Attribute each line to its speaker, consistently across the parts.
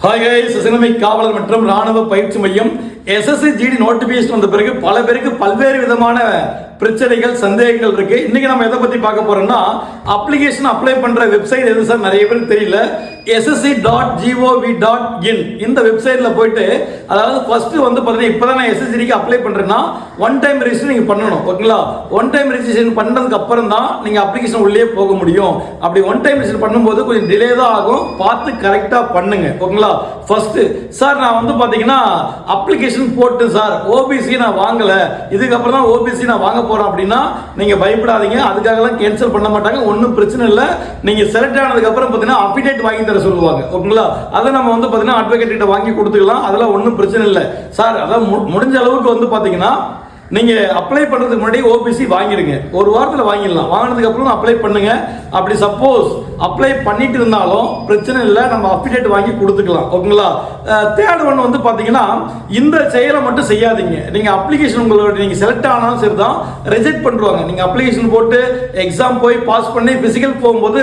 Speaker 1: Hi guys சிறுமை காவலர் மற்றும் ராணுவ பயிற்சி மையம் எஸ்எஸ்சி ஜிடி நோட்டிபிகேஷன் வந்த பிறகு பல பேருக்கு பல்வேறு விதமான பிரச்சனைகள் சந்தேகங்கள் இருக்கு. இன்னைக்கு நம்ம எதை பத்தி பார்க்க போறோம்னா அப்ளிகேஷன் அப்ளை பண்ற வெப்சைட் எது சார்? நிறைய பேருக்கு தெரியல. SSC dot gov dot in இந்த வெப்சைட்ல போயிட்டு அதாவது ஃபர்ஸ்ட் வந்து பார்த்தீங்கன்னா இப்போ நான் எஸ்எஸ்சிக்கு அப்ளை பண்றேன்னா ஒன் டைம் ரெஜிஸ்டர் நீங்க பண்ணணும். ஓகேங்களா ஒன் டைம் ரெஜிஸ்ட்ரேஷன் பண்ணதுக்கு அப்புறம் தான் நீங்க அப்ளிகேஷன் உள்ளே போக முடியும். அப்படி ஒன் டைம் ரெஜிஸ்டர் பண்ணும்போது கொஞ்சம் டிலே தான் ஆகும். பார்த்து கரெக்டா பண்ணுங்க. ஓகேங்களா ஃபர்ஸ்ட் சார் நான் வந்து பாத்தீங்கன்னா அப்ளிகேஷன் போட்டு சார். ஓபிசி நான் வாங்கல. இதுக்கப்புறம் தான் ஓபிசி நான் வாங்க போகிறோம் அப்படின்னா நீங்கள் பயப்படாதீங்க. அதுக்காகலாம் கேன்சல் பண்ண மாட்டாங்க. ஒன்றும் பிரச்சனை இல்லை. நீங்கள் செலக்ட் ஆனதுக்கப்புறம் பார்த்தீங்கன்னா பாத்தீங்கன்னா வாங்கி தர சொல்லுவாங்க. ஓகேங்களா? அதை நம்ம வந்து பார்த்தீங்கன்னா அட்வொகேட் கிட்ட வாங்கி கொடுத்துக்கலாம். அதெல்லாம் ஒன்றும் பிரச்சனை இல்லை. சார் அதான் மு- முடிஞ்ச அளவுக்கு வந்து பார்த்தீங்கன்னா நீங்க அப்ளை பண்றதுக்கு முன்னாடி ஓபிசி வாங்கிடுங்க ஒரு வாரத்தில் வாங்கிடலாம். வாங்கினதுக்கு அப்புறம் அப்ளை பண்ணுங்க. அப்படி சப்போஸ் அப்ளை பண்ணிட்டு இருந்தாலும் பிரச்சனை இல்லை நம்ம அப்டேட் வாங்கி கொடுத்துக்கலாம் ஓகேங்களா தேர்ட் ஒன் வந்து பார்த்தீங்கன்னா இந்த செயலை மட்டும் செய்யாதீங்க. நீங்கள் அப்ளிகேஷன் உங்களோட நீங்கள் செலக்ட் ஆனாலும் சரி தான் ரிஜெக்ட் பண்ணுவாங்க நீங்கள் அப்ளிகேஷன் போட்டு எக்ஸாம் போய் பாஸ் பண்ணி ஃபிசிக்கல் போகும்போது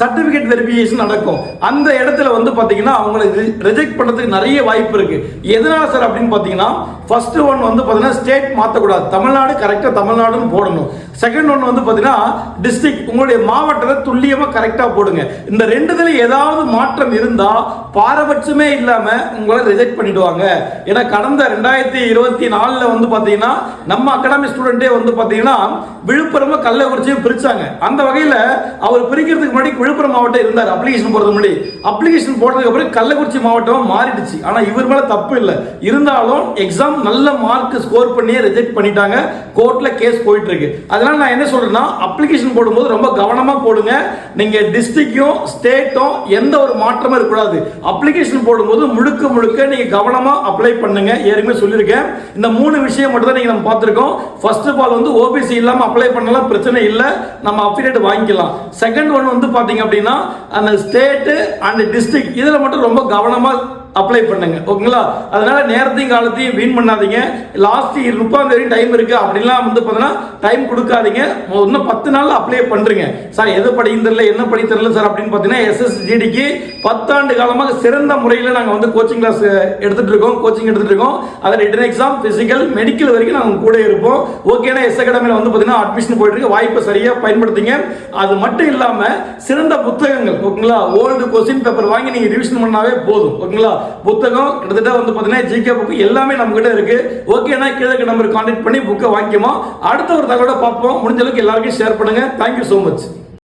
Speaker 1: சர்டிஃபிகேட் வெரிஃபிகேஷன் நடக்கும். அந்த இடத்துல வந்து பார்த்தீங்கன்னா அவங்களை ரிஜெக்ட் பண்ணுறதுக்கு நிறைய வாய்ப்பு இருக்குது எதனால் சார் அப்படின்னு பார்த்தீங்கன்னா ஃபர்ஸ்ட் ஒன் வந்து பார்த்தீங்கன்னா ஸ்டேட் மாற்றக்கூடாது தமிழ்நாடு கரெக்டாக தமிழ்நாடுன்னு போடணும். செகண்ட் ஒன் வந்து பார்த்தீங்கன்னா டிஸ்ட்ரிக்ட் உங்களுடைய மாவட்டத்தை துல்லியமாக கரெக்டாக போடுங்க. இந்த ரெண்டுதில் ஏதாவது மாற்றம் இருந்தால் பாரபட்சமே இல்லாம உங்களை ரிஜெக்ட் பண்ணிடுவாங்க. ஏன்னா கடந்த ரெண்டாயிரத்தி இருபத்தி நாலுல வந்து பாத்தீங்கன்னா நம்ம அகாடமி ஸ்டூடெண்டே வந்து பாத்தீங்கன்னா விழுப்புரமும் கள்ளக்குறிச்சியும் பிரிச்சாங்க. அந்த வகையில அவர் பிரிக்கிறதுக்கு முன்னாடி விழுப்புரம் மாவட்டம் இருந்தார் அப்ளிகேஷன் போடுறது முன்னாடி. அப்ளிகேஷன் போட்டதுக்கு அப்புறம் கள்ளக்குறிச்சி மாவட்டமாக மாறிடுச்சு. ஆனா இவர் மேல தப்பு இல்லை. இருந்தாலும் எக்ஸாம் நல்ல மார்க் ஸ்கோர் பண்ணியே ரிஜெக்ட் பண்ணிட்டாங்க. கோர்ட்ல கேஸ் போயிட்டு இருக்கு அதனால நான் என்ன சொல்றேன்னா அப்ளிகேஷன் போடும்போது ரொம்ப கவனமா போடுங்க. நீங்க டிஸ்ட்ரிக்டும் ஸ்டேட்டும் எந்த ஒரு மாற்றமும் இருக்கக்கூடாது. அப்ளிகேஷன் போடும்போது முழுக்க முழுக்க நீங்கள் கவனமாக அப்ளை பண்ணுங்க. ஏற்கனவே சொல்லியிருக்கேன். இந்த மூணு விஷயம் மட்டும் தான் நீங்கள் நம்ம பார்த்துருக்கோம். ஃபர்ஸ்ட் ஆஃப் ஆல் வந்து ஓபிசி இல்லாமல் அப்ளை பண்ணலாம். பிரச்சனை இல்லை. நம்ம அப்டேட் வாங்கிக்கலாம். செகண்ட் ஒன் வந்து பார்த்தீங்க அப்படின்னா அந்த ஸ்டேட்டு அண்ட் டிஸ்ட்ரிக்ட் இதில் மட்டும் ரொம்ப கவனமாக அப்ளை பண்ணுங்க. ஓகேங்களா? அதனால நேரத்தையும் காலத்தையும் வீண் பண்ணாதீங்க. லாஸ்ட் முப்பதாம் தேதி டைம் இருக்கு. அப்படின்லாம் வந்து பார்த்தீங்கன்னா டைம் கொடுக்காதீங்க. இன்னும் பத்து நாள் அப்ளை பண்றீங்க. சார் எது படிக்க தெரியல என்ன படிக்க தெரியல சார் அப்படின்னு பார்த்தீங்கன்னா எஸ்எஸ்ஜிடிக்கு பத்தாண்டு காலமாக சிறந்த முறையில் நாங்கள் வந்து கோச்சிங் கிளாஸ் எடுத்துட்டு இருக்கோம். கோச்சிங் எடுத்துட்டு இருக்கோம். அதில் ரிட்டன் எக்ஸாம் பிசிக்கல் மெடிக்கல் வரைக்கும் நாங்கள் கூட இருப்போம். ஓகேனா எஸ் அகாடமியில் வந்து பார்த்தீங்கன்னா அட்மிஷன் போயிட்டு இருக்கு வாய்ப்பை சரியா பயன்படுத்திங்க. அது மட்டும் இல்லாமல் சிறந்த புத்தகங்கள் ஓகேங்களா? ஓல்டு கொஸ்டின் பேப்பர் வாங்கி நீங்கள் ரிவிஷன் பண்ணாவே போதும். ஓகேங்களா? புத்தகம் கிட்டத்தட்ட வந்து பார்த்தீங்கன்னா ஜிகே புக்கு எல்லாமே நம்ம கிட்ட இருக்கு ஓகேனா கீழே நம்பர் கான்டாக்ட் பண்ணி புக்கை வாங்கிக்குமா. அடுத்த ஒரு தகவலை பார்ப்போம். முடிஞ்ச அளவுக்கு எல்லாருக்கும் ஷேர் பண்ணுங்க. Thank you so much